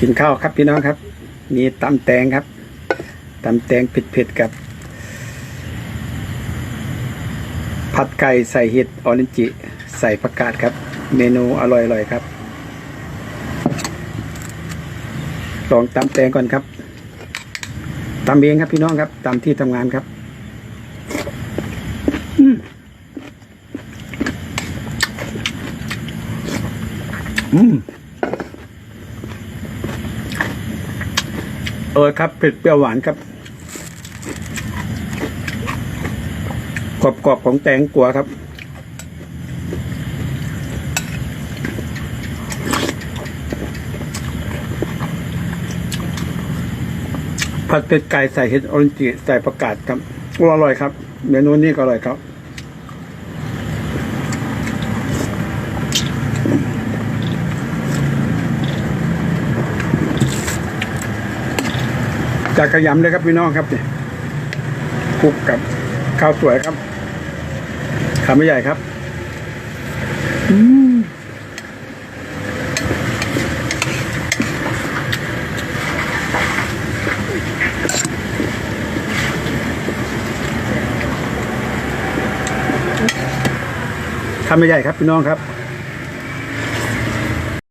กินข้าวครับพี่น้องครับ มีตำแตงครับตำแตงเผ็ดๆกับ ผัดไก่ใส่เห็ดออรินจิ ใส่ผักกาดครับ เมนูอร่อยๆครับ ลองตำแตงก่อนครับตำเองครับพี่น้องครับตำที่ทำงานครับอืมอืม เออครับเผ็ดเปรี้ยวหวานครับกรอบๆของแตงกัวครับผัดเป็ดไก่ใส่เห็ดออรินจิใส่ผักกาดครับโอ้อร่อยครับ เมนูนี้ก็อร่อยครับ จากกระยำเลยครับพี่น้องครับเนี่ยคลุกกับข้าวสวยครับคำไม่ใหญ่ครับอืมคำไม่ใหญ่ครับพี่น้องครับ